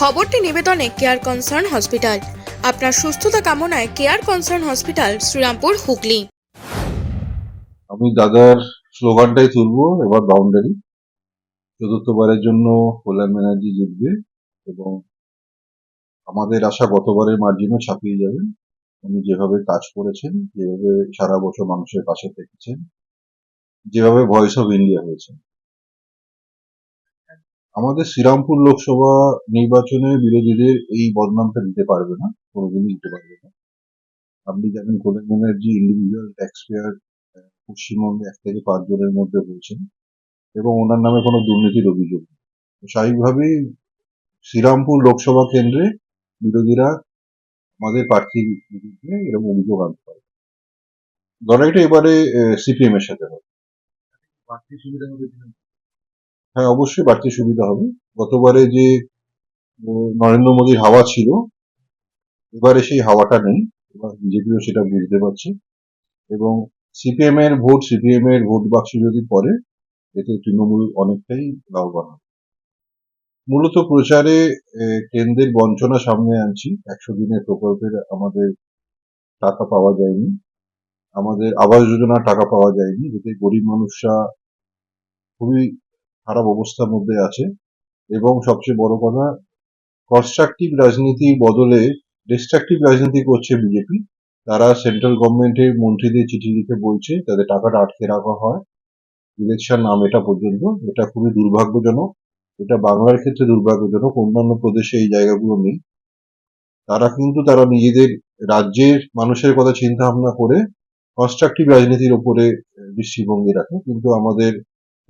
খবরটি নিবেদনে care concern hospital আপনার সুস্থতা কামনায় care concern hospital Serampore, Hooghly. আমি দাদার স্লোগানটাই তুলবো, এবার বাউন্ডারি চতুর্থবারের জন্য হোলাম ব্যানার্জি জিতবে এবং আমাদের আশা গতবারের মার্জিনও ছাপিয়ে যাবেন উনি যেভাবে কাজ করেছেন, যেভাবে সারা বছর মানুষের পাশে থেকেছেন, যেভাবে ভয়েস অফ ইন্ডিয়া হয়েছে আমাদের শ্রীরামপুর লোকসভা নির্বাচনে বিরোধীদের এই বদনামটা দিতে পারবে না, কোনোদিনই দিতে পারবে না। আপনি জানেন কোলেন ব্যানার্জি ইন্ডিভিজুয়াল ট্যাক্স পেয়ার পশ্চিমবঙ্গে এক থেকে পাঁচ জনের মধ্যে রয়েছেন এবং ওনার নামে কোনো দুর্নীতির অভিযোগ স্বাভাবিকভাবেই শ্রীরামপুর লোকসভা কেন্দ্রে বিরোধীরা আমাদের প্রার্থীর বিরুদ্ধে এরকম অভিযোগ আনতে পারে লড়াইটা এবারে সিপিএম এর সাথে। হবে প্রার্থী সুবিধা হবে? হ্যাঁ অবশ্যই বাড়তি সুবিধা হবে। গতবারে যে নরেন্দ্র মোদীর হাওয়া ছিল, এবারে সেই হাওয়াটা নেই। এবার বিজেপিও সেটা বুঝতে পারছে। এবং সিপিএম এর ভোট, সিপিএম এর ভোট বাক্স যদি পড়ে, এতে তৃণমূল অনেকটাই লাভবান হবে। মূলত প্রচারে কেন্দ্রের বঞ্চনা সামনে আনছি। একশো দিনের প্রকল্পের আমাদের টাকা পাওয়া যায়নি। আমাদের আবাস যোজনার টাকা পাওয়া যায়নি এতে গরিব মানুষরা খুবই খারাপ অবস্থার মধ্যে আছে। এবং সবচেয়ে বড় কথা কনস্ট্রাকটিভ রাজনীতির বদলে ডিস্ট্রাকটিভ রাজনীতি করছে বিজেপি তারা সেন্ট্রাল গভর্নমেন্টের মন্ত্রীদের চিঠি লিখে বলছে তাদের টাকাটা আটকে রাখা হয়। ইলেকশন নাম এটা পর্যন্ত। এটা খুবই দুর্ভাগ্যজনক। এটা বাংলার ক্ষেত্রে দুর্ভাগ্যজনক। অন্যান্য প্রদেশে এই জায়গাগুলো নেই। তারা কিন্তু তারা নিজেদের রাজ্যের মানুষের কথা চিন্তা ভাবনা করে কনস্ট্রাকটিভ রাজনীতির আহ, দৃষ্টিভঙ্গি রাখে। কিন্তু আমাদের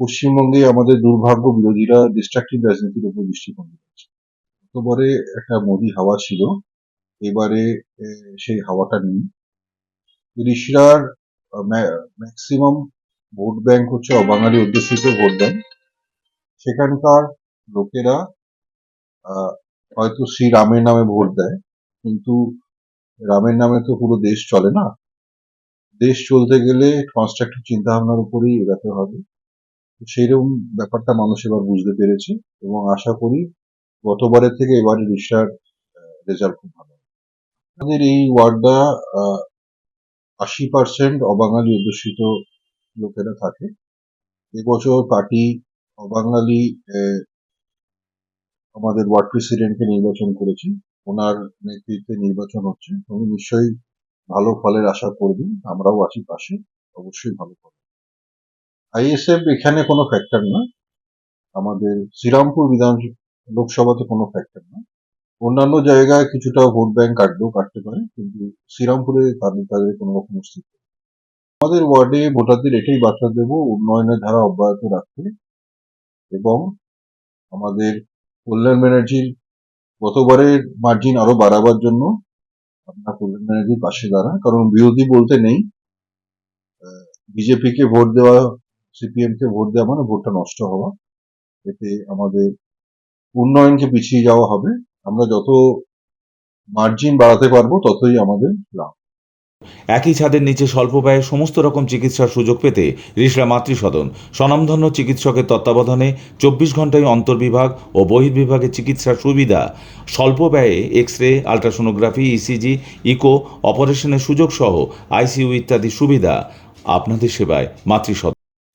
পশ্চিমবঙ্গে আমাদের দুর্ভাগ্য, বিরোধীরা ডিস্ট্রাকটিভ রাজনীতির উপর দৃষ্টিভঙ্গি রাখছে গতবারে একটা মোদি হাওয়া ছিল, এবারে সেই হাওয়াটা নেই। ঋষিরার ম্যাক্সিমাম ভোট ব্যাংক হচ্ছে অবাঙালি অধ্যুষিত ভোট ব্যাংক সেখানকার লোকেরা হয়তো শ্রী রামের নামে ভোট দেয়, কিন্তু রামের নামে তো পুরো দেশ চলে না। দেশ চলতে গেলে কনস্ট্রাকটিভ চিন্তা ভাবনার উপরেই এগাতে হবে। সেইরকম ব্যাপারটা মানুষ এবার বুঝতে পেরেছে এবং আশা করি গতবারের থেকে এবারে রিসার রেজাল্ট খুব ভালো আমাদের এই ওয়ার্ডটা আশি পার্সেন্ট অবাঙালি অধ্যুষিত লোকেরা থাকে। এবছর পার্টি অবাঙালি আমাদের ওয়ার্ড প্রেসিডেন্টকে নির্বাচন করেছে। ওনার নেতৃত্বে নির্বাচন হচ্ছে। উনি নিশ্চয়ই ভালো ফলের আশা করবেন। আমরাও আছি পাশে। অবশ্যই ভালো ফল আইএসএফ এখানে কোনো ফ্যাক্টর না। আমাদের শ্রীরামপুর বিধান লোকসভাতে কোনো ফ্যাক্টর না। অন্যান্য জায়গায় কিছুটা ভোট ব্যাংক কাটলেও কাটতে পারে, কিন্তু শ্রীরামপুরে তাদের তাদের কোনো রকম অস্তিত্ব। আমাদের ওয়ার্ডে ভোটারদের এটাই বার্তা দেব, উন্নয়নের ধারা অব্যাহত রাখতে। এবং আমাদের কল্যাণ ব্যানার্জির গতবারের মার্জিন আরও বাড়াবার জন্য আপনার কল্যাণ ব্যানার্জির পাশে দাঁড়ান। কারণ বিরোধী বলতে নেই। বিজেপি কে ভোট দেওয়া সিপিএম কে ভোট দেওয়া মানে ভোটটা নষ্ট হওয়া। এতে আমাদের উন্নয়নকে পিছিয়ে যাওয়া হবে। আমরা যত মার্জিন বাড়াতে পারব, ততই আমাদের লাভ। একই ছাদের নিচে স্বল্প ব্যয়ে সমস্ত রকম চিকিৎসার সুযোগ পেতে রিসরা মাতৃসদন। স্বনামধন্য চিকিৎসকের তত্ত্বাবধানে চব্বিশ ঘন্টায় অন্তর্বিভাগ ও বহির্বিভাগে চিকিৎসার সুবিধা। স্বল্প ব্যয়ে X ray ultrasonography, ECG, eco, অপারেশনের সুযোগ সহ আইসিইউ ইত্যাদি সুবিধা। আপনাদের সেবায় Matrisadan.